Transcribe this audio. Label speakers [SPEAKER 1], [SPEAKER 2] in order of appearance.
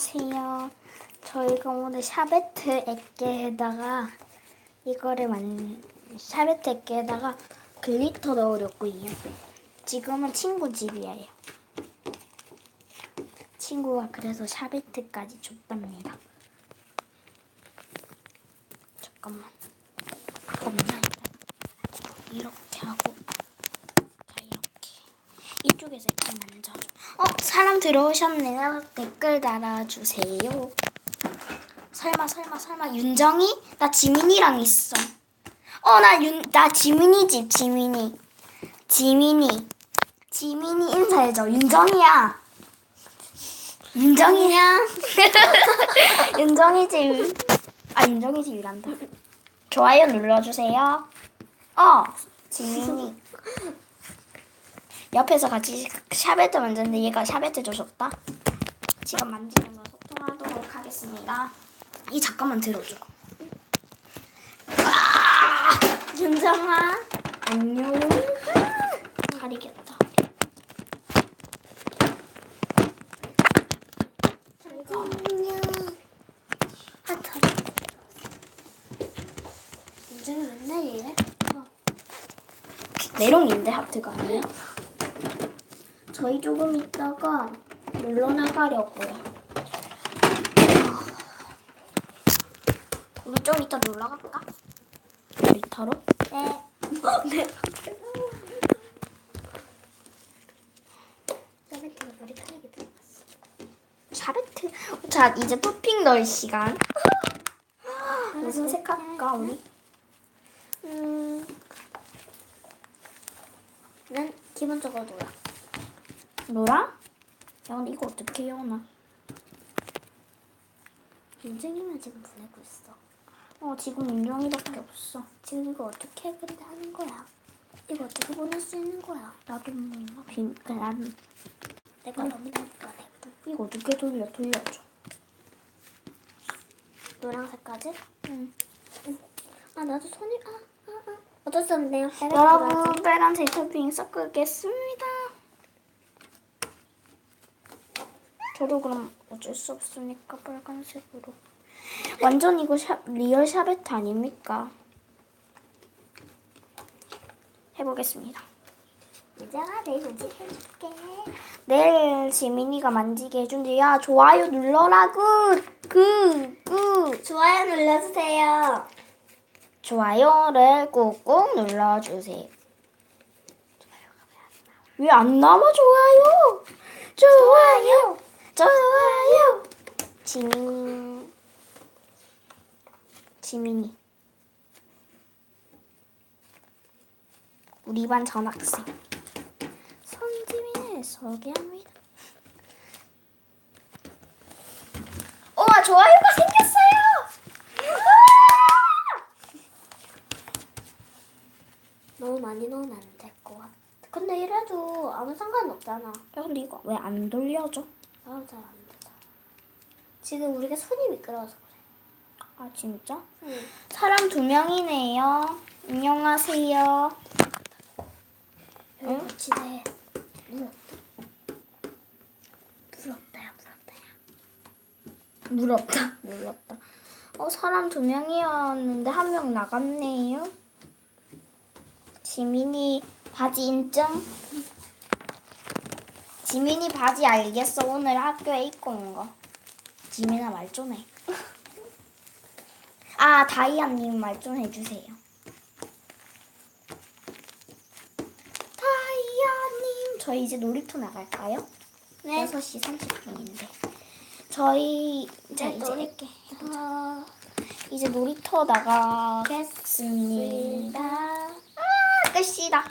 [SPEAKER 1] 안녕하세요. 저희가 오늘 샤베트 액계에다가 이거를 만 샤베트 액계에다가 글리터 넣으려고요. 지금은 친구 집이에요. 친구가 그래서 샤베트까지 줬답니다. 잠깐만. 잠깐만. 이렇게 하고 이쪽에서 이렇게 만져줘. 어 사람 들어오셨네요. 댓글 달아주세요. 설마 설마 설마 윤정이? 나 지민이랑 있어. 어 나 윤 나 지민이 집 지민이 지민이 지민이 인사해줘. 윤정이야. 윤정이냐? 윤정이 집. 아 윤정이 집이란다. 좋아요 눌러주세요. 어 지민이. 옆에서 같이 샤베트 만졌는데 얘가 샤베트 줘줬다. 지금 만지면서 소통하도록 하겠습니다. 이 잠깐만 들어줘. 아! 윤정아 안녕. 가리겠다. 안녕. 하트. 윤정이 맨날 이래? 어. 메롱인데 하트가 아니야? 저희 조금 있다가 놀러 나가려고요. 우리 좀 이따 놀러 갈까? 놀이터로? 네. 네. 샤베트가 머리카락이 들어갔어. 샤베트? 자, 이제 토핑 넣을 시간. 무슨 색 할까, 우리? 음, 난 기본적으로 노랑. 노랑? 야, 근데 이거 어떻게 해요나? 윤정이만 지금 보내고 있어. 어, 지금 윤정이밖에 없어. 지금 이거 어떻게 근데 하는 거야? 이거 어떻게 보낼 수 있는 거야? 나도 몰라. 빈, 그냥 내가 너무 내가. 이거 어떻게 돌려? 돌려줘. 노란색까지? 응. 아, 나도 손이, 아, 아, 아. 어쩔 수 없네요. 여러분, 빨간색 토핑 섞겠습니다. 저도 그럼 어쩔 수 없으니까 빨간색으로. 완전 이거 샤, 리얼 샤베트 아닙니까? 해보겠습니다. 유정아, 내일 만지게 해줄게. 내일 지민이가 만지게 해준대. 야, 좋아요 눌러라, 굿! 굿! 굿!
[SPEAKER 2] 좋아요 눌러주세요.
[SPEAKER 1] 좋아요를 꾹꾹 눌러주세요. 왜 안 남아 좋아요? 좋아요, 좋아요. 지민, 지민이. 우리 반 전학생. 손지민을 소개합니다. 우와, 좋아요가 생겼어요!
[SPEAKER 2] 너무 많이 넣으면 안 될 것 같아. 근데 이래도 아무 상관없잖아.
[SPEAKER 1] 야, 근데 이거 왜 안 돌려줘?
[SPEAKER 2] 나도 잘안 되잖아. 지금 우리가 손이 미끄러워서 그래.
[SPEAKER 1] 아, 진짜?
[SPEAKER 2] 응.
[SPEAKER 1] 사람 두 명이네요. 안녕하세요. 응?
[SPEAKER 2] 거치대. 무럽다. 부럽다야, 부럽다야.
[SPEAKER 1] 물었다. 물었다. 어, 사람 두 명이었는데 한 명 나갔네요. 지민이 바지 인증. 지민이 바지 알겠어. 오늘 학교에 입고 온 거. 지민아 말 좀 해. 아, 다이아님 말 좀 해주세요. 다이아님. 저희 이제 놀이터 나갈까요?
[SPEAKER 2] 네.
[SPEAKER 1] 6시 30분인데. 저희 자
[SPEAKER 2] 네,
[SPEAKER 1] 이제
[SPEAKER 2] 놀이-
[SPEAKER 1] 이렇게
[SPEAKER 2] 어,
[SPEAKER 1] 이제 놀이터 나가겠습니다.
[SPEAKER 2] 있습니다.
[SPEAKER 1] 아, 끝이다.